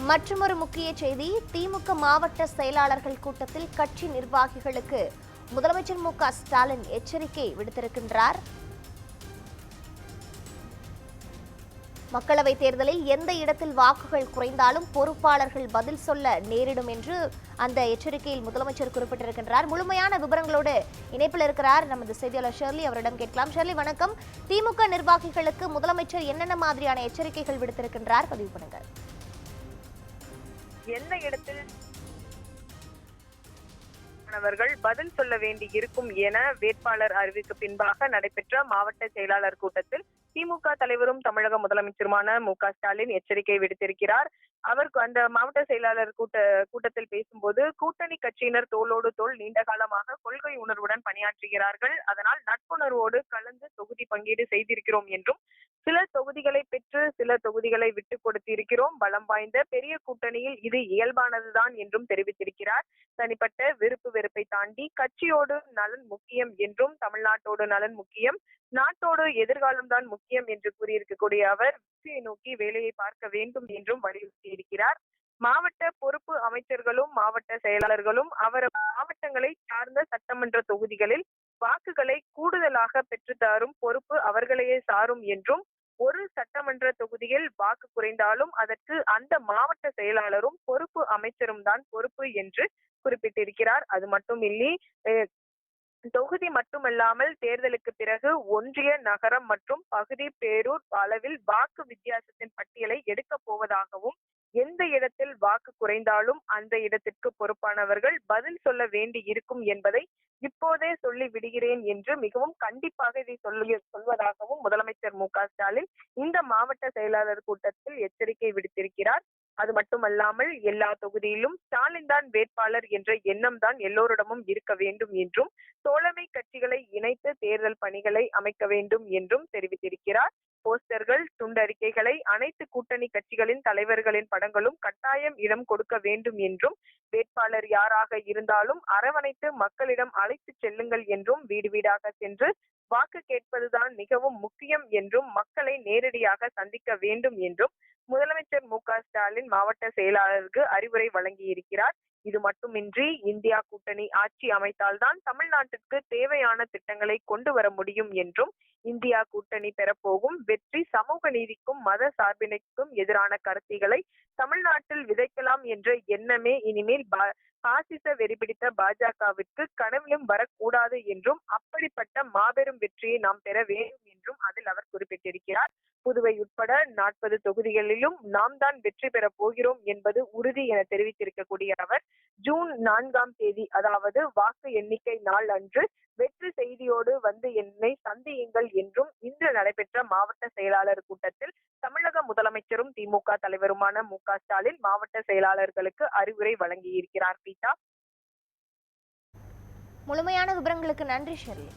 மற்றொரு முக்கிய செய்தி திமுக மாவட்ட செயலாளர்கள் கூட்டத்தில் கட்சி நிர்வாகிகளுக்கு முதலமைச்சர் மு ஸ்டாலின் எச்சரிக்கை விடுத்திருக்கின்றார். மக்களவைத் தேர்தலில் எந்த இடத்தில் வாக்குகள் குறைந்தாலும் பொறுப்பாளர்கள் பதில் சொல்ல நேரிடும் என்று அந்த எச்சரிக்கையில் முதலமைச்சர் குறிப்பிட்டிருக்கின்றார். முழுமையான விவரங்களோடு இணைப்பில் இருக்கிறார் நமது செய்தியாளர் ஷெர்லி. அவரிடம் கேட்கலாம். ஷெர்லி வணக்கம். திமுக நிர்வாகிகளுக்கு முதலமைச்சர் என்னென்ன மாதிரியான எச்சரிக்கைகள் விடுத்திருக்கின்றார்? பதிவு பண்ணுங்கள். எந்த இடத்தில் மாணவர்கள் பதில் சொல்ல வேண்டி இருக்கும் என வேட்பாளர் அறிவிக்கு பின்பாக நடைபெற்ற மாவட்ட செயலாளர் கூட்டத்தில் திமுக தலைவரும் தமிழக முதலமைச்சருமான மு க ஸ்டாலின் எச்சரிக்கை விடுத்திருக்கிறார். அவர் அந்த மாவட்ட செயலாளர் கூட்ட கூட்டத்தில் பேசும்போது கூட்டணி கட்சியினர் தோளோடு தோல் நீண்ட காலமாக கொள்கை உணர்வுடன் பணியாற்றுகிறார்கள். அதனால் நட்புணர்வோடு கலந்து தொகுதி பங்கீடு செய்திருக்கிறோம் என்றும் சில தொகுதிகளை பெற்று சில தொகுதிகளை விட்டு கொடுத்திருக்கிறோம். பலம் வாய்ந்த பெரிய கூட்டணியில் இது இயல்பானதுதான் என்றும் தெரிவித்திருக்கிறார். தனிப்பட்ட விருப்பு வெறுப்பை தாண்டி கட்சியோடு நலன் முக்கியம் என்றும் தமிழ்நாட்டோடு நலன் முக்கியம் நாட்டோடு எதிர்காலம் தான் முக்கியம் என்று கூறியிருக்கக்கூடிய அவர் வெற்றியை நோக்கி வேலையை பார்க்க வேண்டும் என்றும் வலியுறுத்தி இருக்கிறார் மாவட்ட பொறுப்பு அமைச்சர்களும் மாவட்ட செயலாளர்களும் அவர் மாவட்டங்களை சார்ந்த சட்டமன்ற தொகுதிகளில் வாக்குகளை கூடுதலாக பெற்றுத்தரும் பொறுப்பு அவர்களையே சாரும் என்றும் ஒரு சட்டமன்ற தொகுதியில் வாக்கு குறைந்தாலும் அதற்கு அந்த மாவட்ட செயலாளரும் பொறுப்பு அமைச்சரும் தான் பொறுப்பு என்று குறிப்பிட்டிருக்கிறார். அது மட்டும் இல்லை தொகுதி மட்டுமல்லாமல் தேர்தலுக்கு பிறகு ஒன்றிய நகரம் மற்றும் பகுதி பேரூர் அளவில் வாக்கு வித்தியாசத்தின் பட்டியலை எடுக்கப் போவதாகவும் எந்த இடத்தில் வாக்கு குறைந்தாலும் அந்த இடத்திற்கு பொறுப்பானவர்கள் பதில் சொல்ல வேண்டி இருக்கும் என்பதை இப்போதே சொல்லி விடுகிறேன் என்று மிகவும் கண்டிப்பாக இதை சொல்லி சொல்வதாகவும் முதலமைச்சர் மு க ஸ்டாலின் இந்த மாவட்ட செயலாளர் கூட்டத்தில் எச்சரிக்கை விடுத்திருக்கிறார். அது மட்டுமல்லாமல் எல்லா தொகுதியிலும் ஸ்டாலின் தான் வேட்பாளர் என்ற எண்ணம் தான் எல்லோரிடமும் இருக்க வேண்டும் என்றும் தோழமை கட்சிகளை இணைத்து தேர்தல் பணிகளை அமைக்க வேண்டும் என்றும் தெரிவித்திருக்கிறார். போஸ்டர்கள் துண்டறிக்கைகளை அனைத்து கூட்டணி கட்சிகளின் தலைவர்களின் படங்களும் கட்டாயம் இடம் கொடுக்க வேண்டும் என்றும் வேட்பாளர் யாராக இருந்தாலும் அரவணைத்து மக்களிடம் அழைத்து செல்லுங்கள் என்றும் வீடு வீடாக சென்று வாக்கு கேட்பதுதான் மிகவும் முக்கியம் என்றும் மக்களை நேரடியாக சந்திக்க வேண்டும் என்றும் முதலமைச்சர் மு க ஸ்டாலின் மாவட்ட செயலாளருக்கு அறிவுரை வழங்கியிருக்கிறார். இது மட்டுமின்றி இந்தியா கூட்டணி ஆட்சி அமைத்தால்தான் தமிழ்நாட்டிற்கு தேவையான திட்டங்களை கொண்டு வர முடியும் என்றும் இந்தியா கூட்டணி பெறப்போகும் வெற்றி சமூக நீதிக்கும் மத சார்பினைக்கும் எதிரான கருத்திகளை தமிழ்நாட்டில் விதைக்கலாம் என்ற எண்ணமே இனிமேல் பா- பாசிச வெறிபிடித்த பாஜகவிற்கு கனவிலும் வரக்கூடாது என்றும் அப்படிப்பட்ட மாபெரும் வெற்றியை நாம் பெற வேண்டும் என்றும் அதில் அவர் குறிப்பிட்டிருக்கிறார். புதுவை உட்பட நாற்பது தொகுதிகளிலும் நாம் தான் வெற்றி பெறப் போகிறோம் என்பது உறுதி என தெரிவித்திருக்கக்கூடிய அவர் ஜூன் நான்காம் தேதி அதாவது வாக்கு எண்ணிக்கை நாள் அன்று வெற்றி செய்தியோடு வந்து என்னை சந்தியுங்கள் என்றும் இன்று நடைபெற்ற மாவட்ட செயலாளர் கூட்டத்தில் தமிழக முதலமைச்சரும் திமுக தலைவருமான மு க ஸ்டாலின் மாவட்ட செயலாளர்களுக்கு அறிவுரை வழங்கியிருக்கிறார். பீட்டா. முழுமையான விவரங்களுக்கு நன்றி ஷெர்லி.